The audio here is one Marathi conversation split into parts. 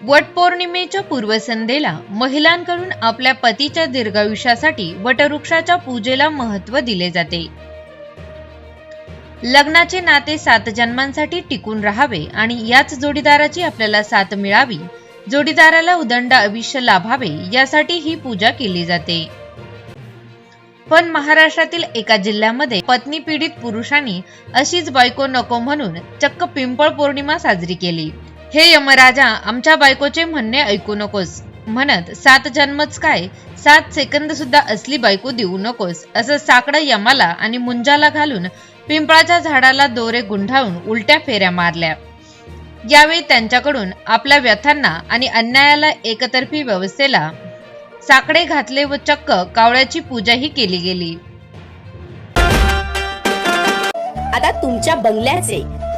वटपौर्णिमेच्या पूर्वसंध्येला महिलांकडून आपल्या पतीच्या दीर्घायुष्यासाठी वटवृक्षाच्या पूजेला महत्त्व दिले जाते. लग्नाचे नाते सात जन्मांसाठी टिकून राहावे आणि याच जोडीदाराची आपल्याला साथ मिळावी जोडीदाराला उदंड आयुष्य लाभावे यासाठी ही पूजा केली जाते. पण महाराष्ट्रातील एका जिल्ह्यामध्ये पत्नी पीडित पुरुषांनी अशीच बायको नको म्हणून चक्क पिंपळ पौर्णिमा साजरी केली. हे यमराजा आमच्या बायकोचे म्हणणे ऐकू नकोस. म्हणत सात जन्मच काय? सात सेकंद सुद्धा असली बायको देऊ नकोस. असं साकडं यमाला आणि मुंजाला घालून पिंपळाच्या झाडाला दोरे गुंढाळून उलट्या फेऱ्या मारल्या. यावेळी त्यांच्याकडून आपल्या व्यथांना आणि अन्यायाला एकतर्फी व्यवस्थेला साकडे घातले व चक्क कावळ्याची पूजाही केली गेली. आता तुमच्या बंगल्याचे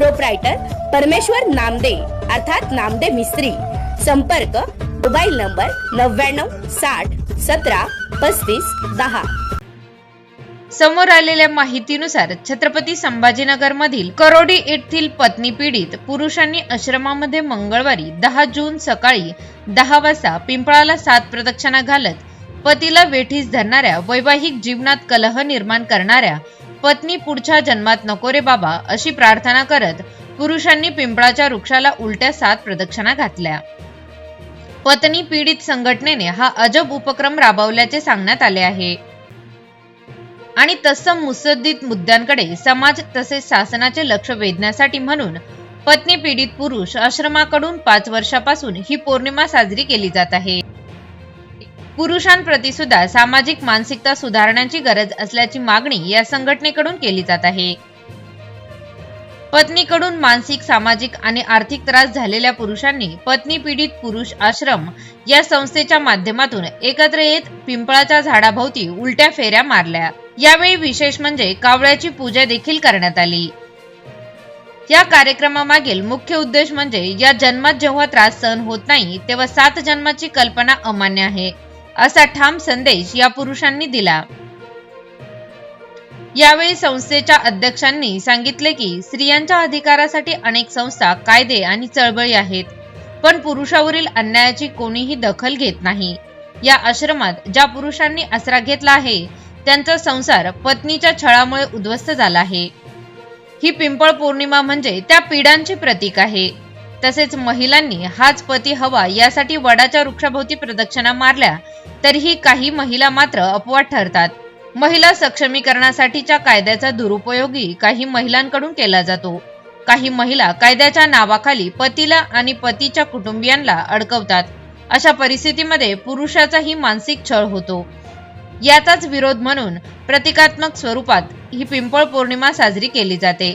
प्रोप्रायटर परमेश्वर नामदे अर्थात नामदे मिस्त्री. संपर्क मोबाईल नंबर नव्याण्णव साठ सतरा पस्तीस दहा. समोर आलेल्या माहितीनुसार छत्रपती संभाजीनगर मधील करोडी येथील पत्नी पीडित पुरुषांनी आश्रमामध्ये मंगळवारी दहा जून सकाळी दहा वाजता पिंपळाला सात प्रदक्षिणा घालत पतीला वेठीस धरणाऱ्या वैवाहिक जीवनात कलह निर्माण करणाऱ्या पत्नी पुढच्या जन्मात नको रे बाबा अशी प्रार्थना करत पुरुषांनी पिंपळाच्या वृक्षाला उलट्या सात प्रदक्षिणा घातल्या. पत्नी पीडित संघटनेने हा अजब उपक्रम राबवल्याचे सांगण्यात आले आहे. आणि तत्सम मुसद्दित मुद्द्यांकडे समाज तसेच शासनाचे लक्ष वेधण्यासाठी म्हणून पत्नी पीडित पुरुष आश्रमाकडून पाच वर्षापासून ही पौर्णिमा साजरी केली जात आहे. पुरुषांप्रती सुद्धा सामाजिक मानसिकता सुधारण्याची गरज असल्याची मागणी या संघटनेकडून केली जात आहे. पत्नीकडून मानसिक सामाजिक आणि आर्थिक त्रास झालेल्या पुरुषांनी पत्नी पीडित पुरुष आश्रम या संस्थेच्या माध्यमातून एकत्र येत पिंपळाच्या झाडाभोवती उलट्या फेऱ्या मारल्या. यावेळी विशेष म्हणजे कावळ्याची पूजा देखील करण्यात आली. या कार्यक्रमामागील मुख्य उद्देश म्हणजे या जन्मात जेव्हा त्रास सहन होत नाही तेव्हा सात जन्माची कल्पना अमान्य आहे. असा ठाम संदेश या पुरुषांनी दिला. यावेळी संस्थेच्या अध्यक्षांनी सांगितले की स्त्रियांच्या अधिकारासाठी अनेक संस्था कायदे आणि चळवळी आहेत पण पुरुषावरील अन्यायाची कोणीही दखल घेत नाही. या आश्रमात ज्या पुरुषांनी आसरा घेतला आहे त्यांचा संसार पत्नीच्या छळामुळे उद्ध्वस्त झाला आहे. ही पिंपळ पौर्णिमा म्हणजे त्या पीडांचे प्रतीक आहे. तसेच महिलांनी हाच पती हवा यासाठी वडाच्या वृक्षाभोवती प्रदक्षिणा मारल्या तरीही काही महिला मात्र अपवाद ठरतात. महिला सक्षमीकरणासाठीच्या कायद्याचा दुरुपयोगही काही महिलांकडून केला जातो. काही महिला कायद्याच्या नावाखाली पतीला आणि पतीच्या कुटुंबियांना अडकवतात. अशा परिस्थितीमध्ये पुरुषाचाही मानसिक छळ होतो. याचाच विरोध म्हणून प्रतिकात्मक स्वरूपात ही पिंपळ पौर्णिमा साजरी केली जाते.